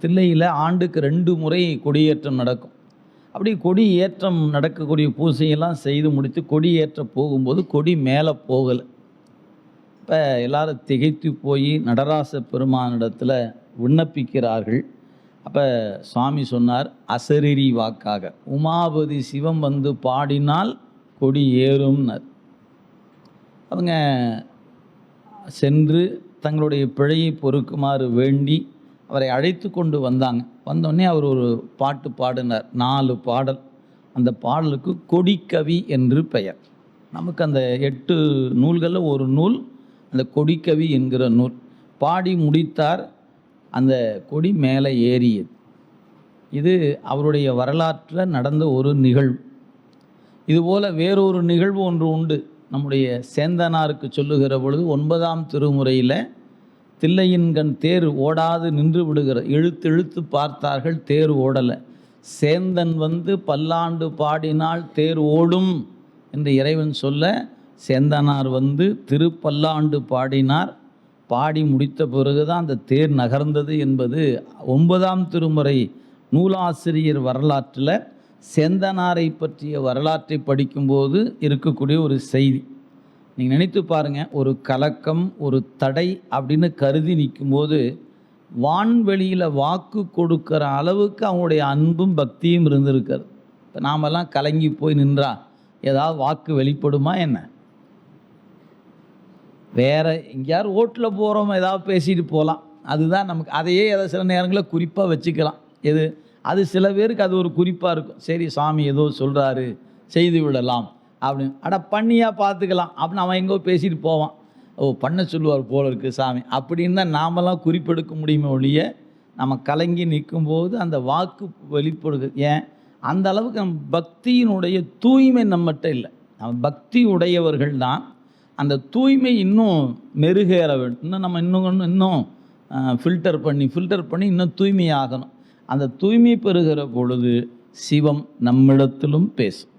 தில்லையில் ஆண்டுக்கு ரெண்டு முறை கொடியேற்றம் நடக்கும். அப்படி கொடி ஏற்றம் நடக்கக்கூடிய பூசையெல்லாம் செய்து முடித்து கொடி ஏற்ற போகும்போது கொடி மேலே போகலை. இப்போ எல்லாரும் திகைத்து போய் நடராச பெருமானிடத்தில் விண்ணப்பிக்கிறார்கள். அப்போ சுவாமி சொன்னார் அசரிரி வாக்காக. உமாபதி சிவம் வந்து பாடினால் கொடி ஏறும்னர். அவங்க சென்று தங்களுடைய பிழையை பொறுக்குமாறு வேண்டி அவரை அழைத்து கொண்டு வந்தாங்க. வந்தோடனே அவர் ஒரு பாட்டு பாடினார். நாலு பாடல். அந்த பாடலுக்கு கொடிக்கவி என்று பெயர். நமக்கு அந்த எட்டு நூல்களில் ஒரு நூல் அந்த கொடிக்கவி என்கிற நூல். பாடி முடித்தார். அந்த கொடி மேலே ஏறியது. இது அவருடைய வரலாற்றில் நடந்த ஒரு நிகழ்வு. இதுபோல் வேறொரு நிகழ்வு ஒன்று உண்டு. நம்முடைய சேந்தனாருக்கு சொல்லுகிற பொழுது ஒன்பதாம் திருமுறையில் தில்லையின்கண் தேர் ஓடாது நின்று விடுகிற இழுத்து இழுத்து பார்த்தார்கள் தேர் ஓடலை. சேந்தன் வந்து பல்லாண்டு பாடினால் தேர் ஓடும் என்று இறைவன் சொல்ல சேந்தனார் வந்து திருப்பல்லாண்டு பாடினார். பாடி முடித்த பிறகுதான் அந்த தேர் நகர்ந்தது என்பது ஒன்பதாம் திருமுறை நூலாசிரியர் வரலாற்றில் சேந்தனாரை பற்றிய வரலாற்றை படிக்கும்போது இருக்கக்கூடிய ஒரு செய்தி. நீங்கள் நினைத்து பாருங்கள் ஒரு கலக்கம் ஒரு தடை அப்படின்னு கருதி நிற்கும்போது வான்வெளியில் வாக்கு கொடுக்குற அளவுக்கு அவங்களுடைய அன்பும் பக்தியும் இருந்திருக்கிறது இப்போ நாமெல்லாம் கலங்கி போய் நின்றா ஏதாவது வாக்கு வெளிப்படுமா என்ன? வேறு எங்கேயாவது ஓட்டில் போகிறோம் ஏதாவது பேசிட்டு போகலாம். அதுதான் நமக்கு அதையே ஏதோ சில நேரங்களில் குறிப்பாக வச்சுக்கலாம். எது? அது சில பேருக்கு அது ஒரு குறிப்பாக இருக்கும். சரி சாமி ஏதோ சொல்கிறாரு செய்து விடலாம். அப்படின்னு. அட பண்ணியாக பார்த்துக்கலாம். அப்படின்னு அவன் எங்கோ பேசிட்டு போவான். ஓ பண்ண சொல்லுவார் போல இருக்கு சாமி. அப்படின்னு தான் நாமெல்லாம் குறிப்பெடுக்க முடியுமே ஒழிய நம்ம கலங்கி நிற்கும்போது அந்த வாக்கு வெளிப்படுது. ஏன்? அந்த அளவுக்கு நம் பக்தியினுடைய தூய்மை நம்மகிட்ட இல்லை. நம்ம பக்தி உடையவர்கள் தான். அந்த தூய்மை இன்னும் மெருகேற வேண்டும். இன்னும் நம்ம இன்னும் இன்னும் இன்னும் ஃபில்டர் பண்ணி ஃபில்டர் பண்ணி இன்னும் தூய்மையாகணும். அந்த தூய்மை பெறுகிற பொழுது சிவம் நம்மிடத்திலும் பேசும்.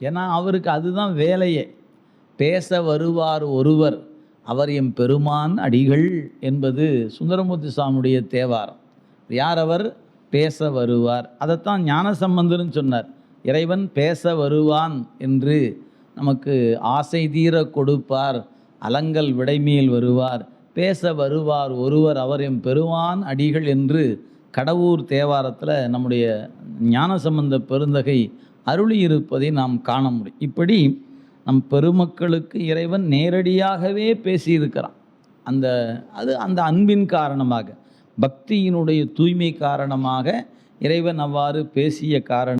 ஏன்னா அவருக்கு அதுதான் வேலையே. பேச வருவார் ஒருவர். அவர் எம் பெருமான் அடிகள் என்பது சுந்தரமூர்த்தி சுவாமியுடைய தேவாரம். யார் அவர்? பேச வருவார். அதைத்தான் ஞானசம்பந்தர்னு சொன்னார். இறைவன் பேச வருவான் என்று நமக்கு ஆசை தீர கொடுப்பார். அலங்கல் விடைமீல் வருவார். பேச வருவார் ஒருவர் அவர் எம் பெருமான் அடிகள் என்று கடவுர் தேவாரத்தில் நம்முடைய ஞானசம்பந்த பெருந்தகை அருளி இருப்பதை நாம் காண முடியும். இப்படி நம் பெருமக்களுக்கு இறைவன் நேரடியாகவே பேசியிருக்கிறான். அந்த அது அந்த அன்பின் காரணமாக பக்தியினுடைய தூய்மை காரணமாக இறைவன் அவ்வாறு பேசிய காரணம்.